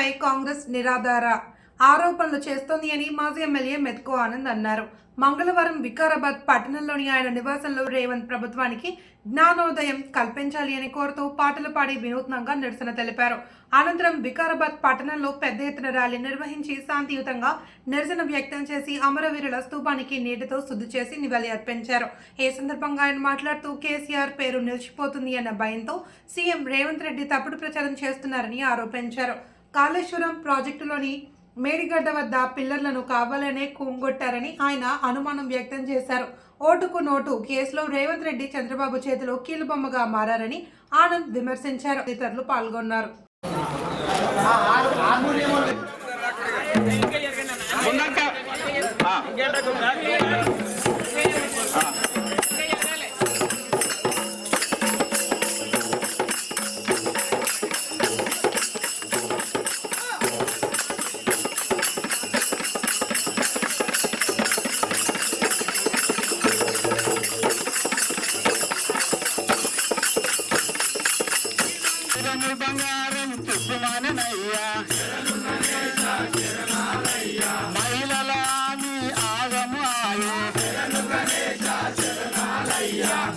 పై కాంగ్రెస్ నిరాధార ఆరోపణలు చేస్తోంది అని మాజీ ఎమ్మెల్యే మెత్కో ఆనంద్ అన్నారు. మంగళవారం వికారాబాద్ పట్టణంలోని ఆయన నివాసంలో రేవంత్ ప్రభుత్వానికి జ్ఞానోదయం కల్పించాలి అని కోరుతూ పాటలు పాడి వినూత్నంగా నిరసన తెలిపారు. అనంతరం వికారాబాద్ పట్టణంలో పెద్ద ఎత్తున ర్యాలీ నిర్వహించి శాంతియుతంగా నిరసన వ్యక్తం చేసి అమరవీరుల స్తూపానికి నీటితో శుద్ధి చేసి నివాళి అర్పించారు. ఈ సందర్భంగా ఆయన మాట్లాడుతూ కేసీఆర్ పేరు నిలిచిపోతుంది అన్న భయంతో సీఎం రేవంత్ రెడ్డి తప్పుడు ప్రచారం చేస్తున్నారని ఆరోపించారు. కాళేశ్వరం ప్రాజెక్టులోని మేడిగడ్డ వద్ద పిల్లర్లను కావాలనే కూంగొట్టారని ఆయన అనుమానం వ్యక్తం చేశారు ఓటుకు నోటు కేసులో రేవంత్ రెడ్డి చంద్రబాబు చేతిలో కీలుబొమ్మగా మారారని ఆనంద్ విమర్శించారు ఇతరులు పాల్గొన్నారు ముందంక బంగారం తుప్పుమాననయ్యా మహిళల మీ ఆగము ఆయు.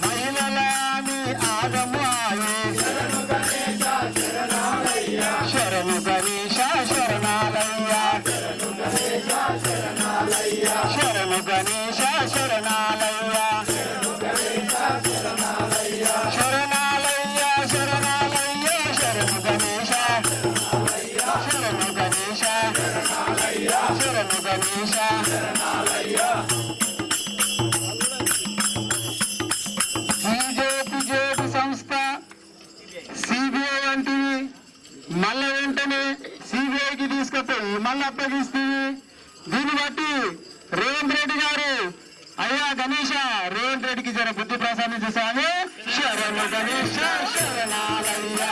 మహిళల మీ ఆగము ఆయు. శరణు గణేశ శరణాలయ్యా. శరణు గణేశ శరణు గణేశ బీజేపీ జ్యోతి సంస్థ సిబిఐ వంటివి మళ్ళా వెంటనే సిబిఐకి తీసుకుపోయి మళ్ళీ అప్పగిస్తుంది దీన్ని బట్టి రేవంత్ రెడ్డి గారు అయ్యా గణేష రేవంత్ రెడ్డికి జర బుద్ధి ప్రసాదించే స్వామి శరణ గణేష శరణాలయ్యా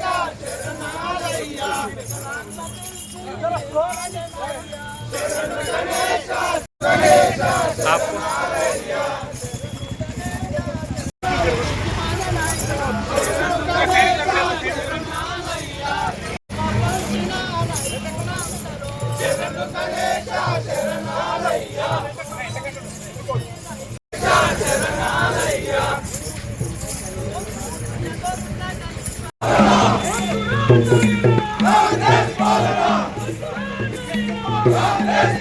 आपको జై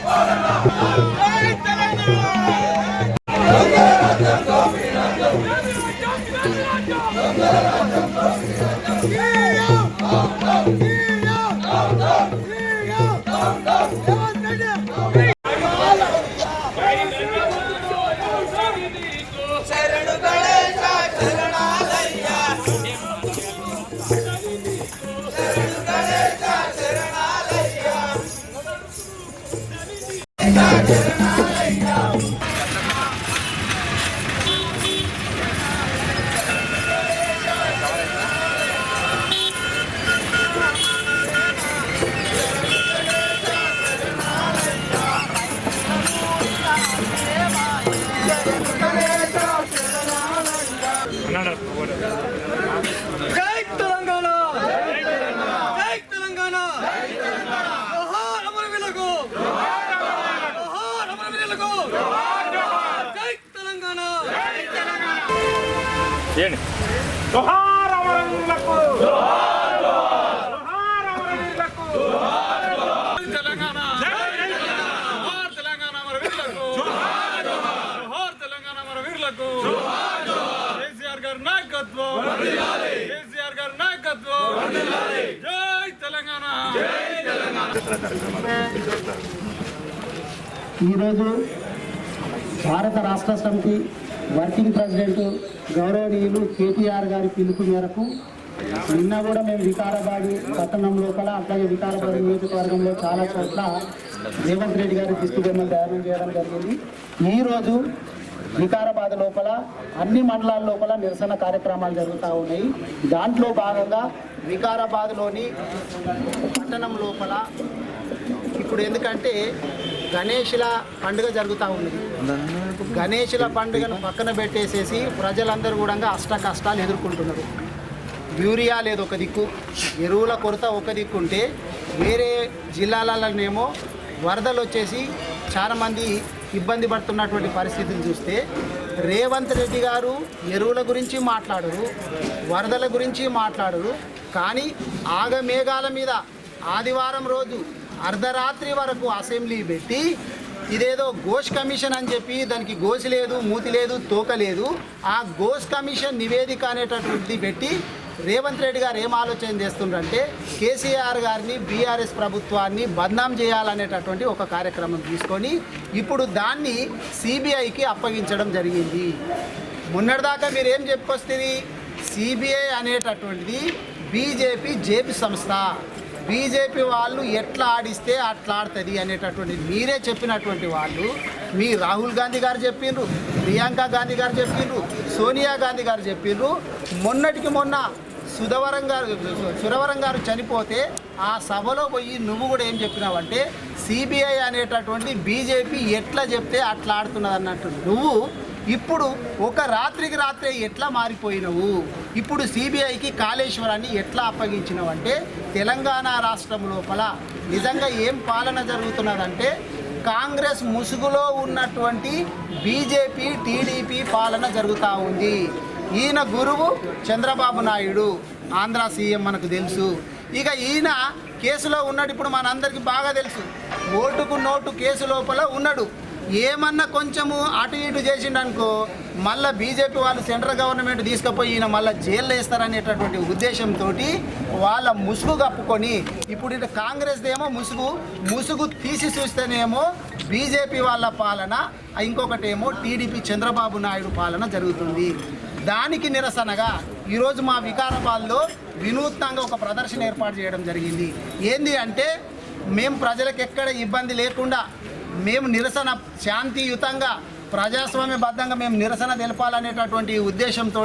చేయండి జోహార్ అమరులకు జోహార్ జోహార్ జోహార్ అమరులకు జోహార్ జోహార్ తెలంగాణ జోహార్ తెలంగాణ అమరవీరులకు జోహార్ జోహార్ జోహార్ తెలంగాణ అమరవీరులకు జోహార్ జోహార్ కేసీఆర్ గారి నాయకత్వం వర్ధిల్లాలి కేసీఆర్ గారి ఈరోజు భారత రాష్ట్ర సమితి వర్కింగ్ ప్రెసిడెంట్ గౌరవనీయులు కేటీఆర్ గారి పిలుపు మేరకు నిన్న కూడా మేము వికారాబాద్ పట్టణం లోపల అట్లాగే వికారాబాద్ నియోజకవర్గంలో చాలా చోట్ల రేవంత్ రెడ్డి గారి దిష్టి బొమ్మ తయారు చేయడం జరిగింది. ఈరోజు వికారాబాద్ లోపల అన్ని మండలాల లోపల నిరసన కార్యక్రమాలు జరుగుతూ ఉన్నాయి. దాంట్లో భాగంగా వికారాబాద్లోని పట్టణం లోపల ఇప్పుడు ఎందుకంటే గణేషుల పండుగ జరుగుతూ ఉంది. గణేషుల పండుగను పక్కన పెట్టేసేసి ప్రజలందరూ కూడా అష్ట కష్టాలు ఎదుర్కొంటున్నారు. యూరియా లేదు ఒక దిక్కు ఎరువుల కొరత ఒక దిక్కు ఉంటే వేరే జిల్లాలలోనేమో వరదలు వచ్చేసి చాలామంది ఇబ్బంది పడుతున్నటువంటి పరిస్థితిని చూస్తే రేవంత్ రెడ్డి గారు ఎరువుల గురించి మాట్లాడరు వరదల గురించి మాట్లాడరు. కానీ ఆగమేఘాల మీద ఆదివారం రోజు అర్ధరాత్రి వరకు అసెంబ్లీ పెట్టి ఇదేదో గోష్ కమిషన్ అని చెప్పి దానికి గోసి లేదు మూతి లేదు తోక లేదు. ఆ గోష్ కమిషన్ నివేదిక అనేటటువంటిది పెట్టి రేవంత్ రెడ్డి గారు ఏం ఆలోచన చేస్తుండ్రంటే కేసీఆర్ గారిని బీఆర్ఎస్ ప్రభుత్వాన్ని బద్నాం చేయాలనేటటువంటి ఒక కార్యక్రమం తీసుకొని ఇప్పుడు దాన్ని సిబిఐకి అప్పగించడం జరిగింది. మొన్నటిదాకా మీరు ఏం చెప్పుకొస్తుంది? సిబిఐ అనేటటువంటిది బీజేపీ జేపీ సంస్థ. బీజేపీ వాళ్ళు ఎట్లా ఆడిస్తే అట్లా ఆడుతుంది అనేటటువంటి మీరే చెప్పినటువంటి వాళ్ళు మీ రాహుల్ గాంధీ గారు చెప్పిండ్రు ప్రియాంక గాంధీ గారు చెప్పిండ్రు సోనియా గాంధీ గారు చెప్పిండ్రు. మొన్నటికి మొన్న సుధవరం గారు సురవరం గారు చనిపోతే ఆ సభలో పోయి నువ్వు కూడా ఏం చెప్పినావంటే సిబిఐ అనేటటువంటి బీజేపీ ఎట్లా చెప్తే అట్లా ఆడుతున్నది అన్నట్టు. నువ్వు ఇప్పుడు ఒక రాత్రికి రాత్రే ఎట్లా మారిపోయినవు? ఇప్పుడు సిబిఐకి కాళేశ్వరాన్ని ఎట్లా అప్పగించినవు అంటే తెలంగాణ రాష్ట్రం లోపల నిజంగా ఏం పాలన జరుగుతున్నదంటే కాంగ్రెస్ ముసుగులో ఉన్నటువంటి బీజేపీ టీడీపీ పాలన జరుగుతూ ఉంది. ఈయన గురువు చంద్రబాబు నాయుడు. ఆంధ్ర సీఎం మనకు తెలుసు. ఇక ఈయన కేసులో ఉన్నాడు ఇప్పుడు మనందరికీ బాగా తెలుసు. ఓటుకు నోటు కేసు లోపల ఉన్నాడు. ఏమన్నా కొంచెము అటు ఇటు చేసిండనుకో మళ్ళీ బీజేపీ వాళ్ళు సెంట్రల్ గవర్నమెంట్ తీసుకుపోయి ఈయన మళ్ళీ జైల్లో వేస్తారనేటటువంటి ఉద్దేశంతో వాళ్ళ ముసుగు కప్పుకొని ఇప్పుడు ఇటు కాంగ్రెస్ ఏమో ముసుగు ముసుగు తీసి చూస్తేనేమో బీజేపీ వాళ్ళ పాలన ఇంకొకటేమో టీడీపీ చంద్రబాబు నాయుడు పాలన జరుగుతుంది. దానికి నిరసనగా ఈరోజు మా వికారాబాద్లో వినూత్నంగా ఒక ప్రదర్శన ఏర్పాటు చేయడం జరిగింది. ఏంది అంటే మేము ప్రజలకు ఎక్కడ ఇబ్బంది లేకుండా మేము నిరసన శాంతియుతంగా ప్రజాస్వామ్యబద్ధంగా మేము నిరసన తెలపాలనేటటువంటి ఉద్దేశంతో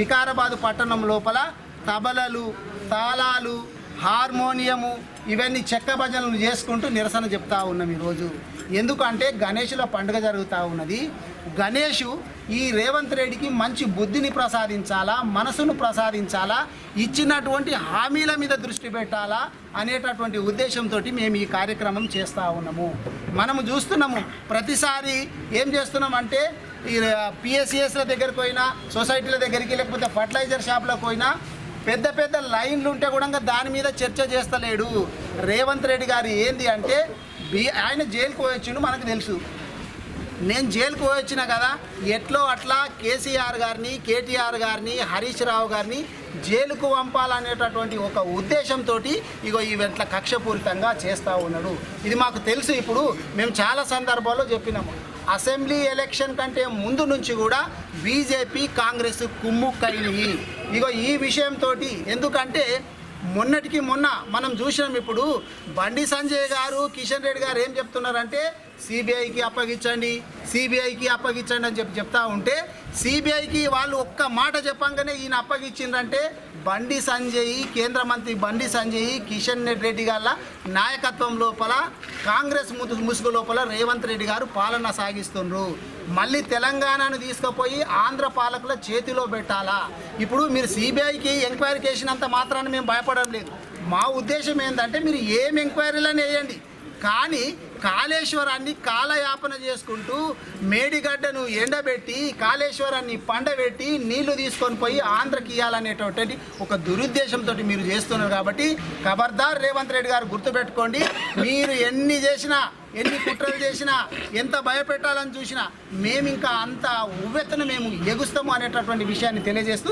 వికారాబాద్ పట్టణం లోపల తబలలు తాళాలు హార్మోనియము ఇవన్నీ చెక్క భజనలు చేసుకుంటూ నిరసన చెప్తా ఉన్నాం ఈరోజు. ఎందుకంటే గణేషుల పండుగ జరుగుతూ ఉన్నది. గణేషు ఈ రేవంత్ రెడ్డికి మంచి బుద్ధిని ప్రసాదించాలా మనసును ప్రసాదించాలా ఇచ్చినటువంటి హామీల మీద దృష్టి పెట్టాలా అనేటటువంటి ఉద్దేశంతో మేము ఈ కార్యక్రమం చేస్తూ ఉన్నాము. మనము చూస్తున్నాము ప్రతిసారి ఏం చేస్తున్నామంటే ఈ పిఎస్సిఎస్ల దగ్గరికి పోయినా సొసైటీల దగ్గరికి లేకపోతే ఫర్టిలైజర్ షాప్లకు పోయినా పెద్ద పెద్ద లైన్లు ఉంటే కూడా దాని మీద చర్చ చేస్తలేడు. రేవంత్ రెడ్డి గారు ఏంది అంటే బి ఆయన జైలుకు వచ్చిండు మనకు తెలుసు. నేను జైలుకు వచ్చిన కదా ఎట్లో అట్లా కేసీఆర్ గారిని కేటీఆర్ గారిని హరీష్ రావు గారిని జైలుకు పంపాలనేటటువంటి ఒక ఉద్దేశంతో ఇగో ఈవెంట్ల కక్షపూరితంగా చేస్తూ ఉన్నాడు. ఇది మాకు తెలుసు ఇప్పుడు మేము చాలా సందర్భాల్లో చెప్పినాము. అసెంబ్లీ ఎలక్షన్ కంటే ముందు నుంచి కూడా బీజేపీ కాంగ్రెస్ కుమ్ముక్కైనవి ఇగో ఈ విషయంతో ఎందుకంటే మొన్నటికి మొన్న మనం చూసినాం ఇప్పుడు బండి సంజయ్ గారు కిషన్ రెడ్డి గారు ఏం చెప్తున్నారంటే సిబిఐకి అప్పగించండి సిబిఐకి అప్పగించండి అని చెప్పి చెప్తా ఉంటే సిబిఐకి వాళ్ళు ఒక్క మాట చెప్పంగానే ఈయన అప్పగించిందంటే బండి సంజయ్ కేంద్ర మంత్రి బండి సంజయ్ కిషన్ రెడ్డి గారి నాయకత్వం లోపల కాంగ్రెస్ ముసుగు లోపల రేవంత్ రెడ్డి గారు పాలన సాగిస్తుండ్రు. మళ్ళీ తెలంగాణను తీసుకుపోయి ఆంధ్ర పాలకుల చేతిలో పెట్టాలా? ఇప్పుడు మీరు సిబిఐకి ఎంక్వైరీ చేసినంత మాత్రాన్ని మేము భయపడడం లేదు. మా ఉద్దేశం ఏంటంటే మీరు ఏం ఎంక్వైరీలని వేయండి. కానీ కాళేశ్వరాన్ని కాలయాపన చేసుకుంటూ మేడిగడ్డను ఎండబెట్టి కాళేశ్వరాన్ని పండబెట్టి నీళ్ళు తీసుకొని పోయి ఆంధ్రకి ఇవ్వాలనేటటువంటి ఒక దురుద్దేశంతో మీరు చేస్తున్నారు కాబట్టి ఖబర్దార్ రేవంత్ రెడ్డి గారు గుర్తుపెట్టుకోండి మీరు ఎన్ని చేసినా ఎన్ని కుట్రలు చేసినా ఎంత భయపెట్టాలని చూసినా మేము ఇంకా అంత ఉవ్వెత్తను మేము ఎగుస్తాము అనేటటువంటి విషయాన్ని తెలియజేస్తూ